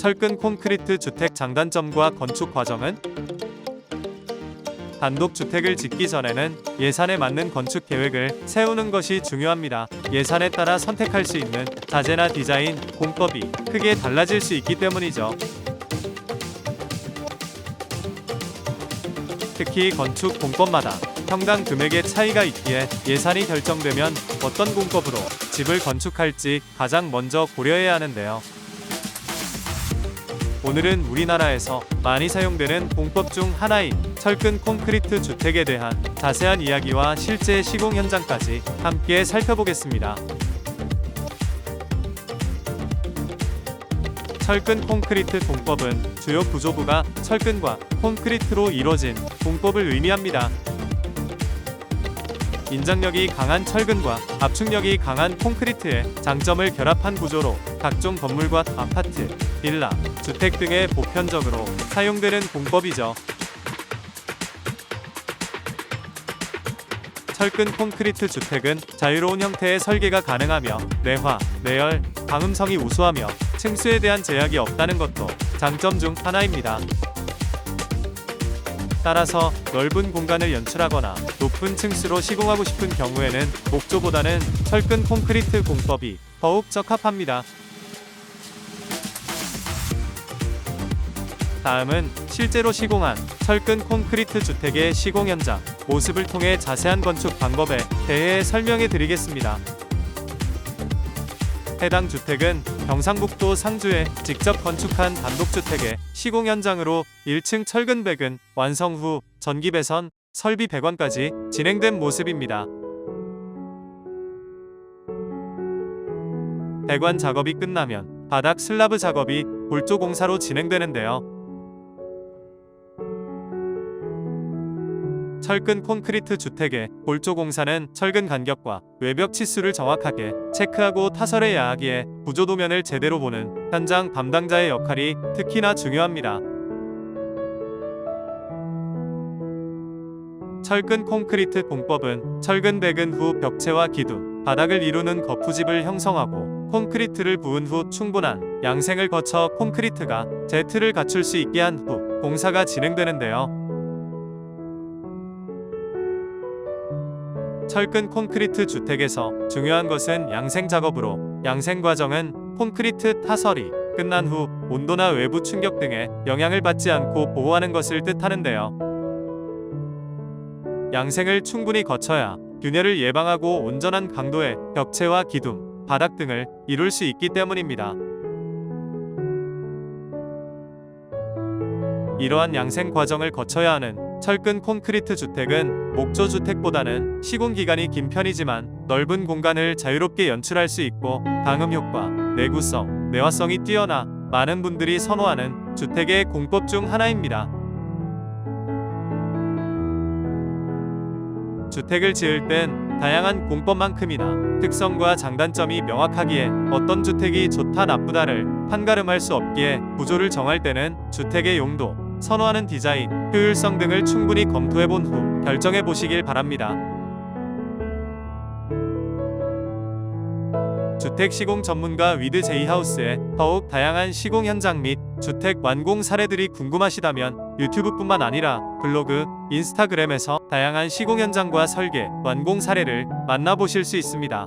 철근 콘크리트 주택 장단점과 건축 과정은 단독 주택을 짓기 전에는 예산에 맞는 건축 계획을 세우는 것이 중요합니다. 예산에 따라 선택할 수 있는 자재나 디자인, 공법이 크게 달라질 수 있기 때문이죠. 특히 건축 공법마다 평당 금액의 차이가 있기에 예산이 결정되면 어떤 공법으로 집을 건축할지 가장 먼저 고려해야 하는데요. 오늘은 우리나라에서 많이 사용되는 공법 중 하나인 철근 콘크리트 주택에 대한 자세한 이야기와 실제 시공 현장까지 함께 살펴보겠습니다. 철근 콘크리트 공법은 주요 구조부가 철근과 콘크리트로 이루어진 공법을 의미합니다. 인장력이 강한 철근과 압축력이 강한 콘크리트의 장점을 결합한 구조로 각종 건물과 아파트, 빌라, 주택 등에 보편적으로 사용되는 공법이죠. 철근 콘크리트 주택은 자유로운 형태의 설계가 가능하며 내화, 내열, 방음성이 우수하며 층수에 대한 제약이 없다는 것도 장점 중 하나입니다. 따라서 넓은 공간을 연출하거나 높은 층수로 시공하고 싶은 경우에는 목조보다는 철근 콘크리트 공법이 더욱 적합합니다. 다음은 실제로 시공한 철근 콘크리트 주택의 시공 현장 모습을 통해 자세한 건축 방법에 대해 설명해 드리겠습니다. 해당 주택은 경상북도 상주에 직접 건축한 단독주택의 시공 현장으로 1층 철근 백은 완성 후 전기 배선, 설비 배관까지 진행된 모습입니다. 배관 작업이 끝나면 바닥 슬라브 작업이 골조 공사로 진행되는데요. 철근 콘크리트 주택의 골조 공사는 철근 간격과 외벽 치수를 정확하게 체크하고 타설에 야하기에 구조 도면을 제대로 보는 현장 담당자의 역할이 특히나 중요합니다. 철근 콘크리트 공법은 철근 백은 후 벽체와 기둥, 바닥을 이루는 거푸집을 형성하고 콘크리트를 부은 후 충분한 양생을 거쳐 콘크리트가 제트를 갖출 수 있게 한 후 공사가 진행되는데요. 철근 콘크리트 주택에서 중요한 것은 양생 작업으로 양생 과정은 콘크리트 타설이 끝난 후 온도나 외부 충격 등의 영향을 받지 않고 보호하는 것을 뜻하는데요. 양생을 충분히 거쳐야 균열을 예방하고 온전한 강도의 벽체와 기둥, 바닥 등을 이룰 수 있기 때문입니다. 이러한 양생 과정을 거쳐야 하는 철근 콘크리트 주택은 목조 주택보다는 시공 기간이 긴 편이지만 넓은 공간을 자유롭게 연출할 수 있고 방음 효과, 내구성, 내화성이 뛰어나 많은 분들이 선호하는 주택의 공법 중 하나입니다. 주택을 지을 땐 다양한 공법만큼이나 특성과 장단점이 명확하기에 어떤 주택이 좋다 나쁘다를 판가름할 수 없기에 구조를 정할 때는 주택의 용도, 선호하는 디자인, 효율성 등을 충분히 검토해 본 후 결정해 보시길 바랍니다. 주택 시공 전문가 위드 제이하우스의 더욱 다양한 시공 현장 및 주택 완공 사례들이 궁금하시다면 유튜브뿐만 아니라 블로그, 인스타그램에서 다양한 시공 현장과 설계, 완공 사례를 만나보실 수 있습니다.